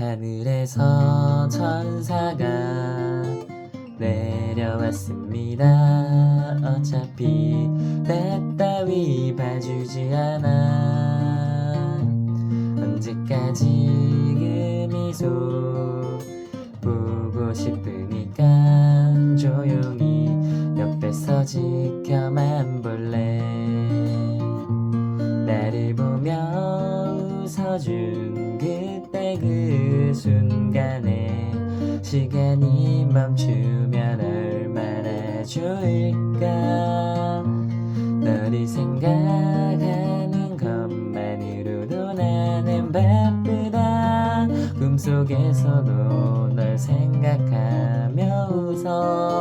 하늘에서 천사가 내려왔습니다. 어차피 내 따위 봐주지 않아. 언제까지 그 미소 보고 싶으니까 조용히 옆에서 지켜만 볼래. 웃어준 그때 그 순간에 시간이 멈추면 얼마나 좋을까? 너를 생각하는 것만으로도 나는 바쁘다. 꿈속에서도 널 생각하며 웃어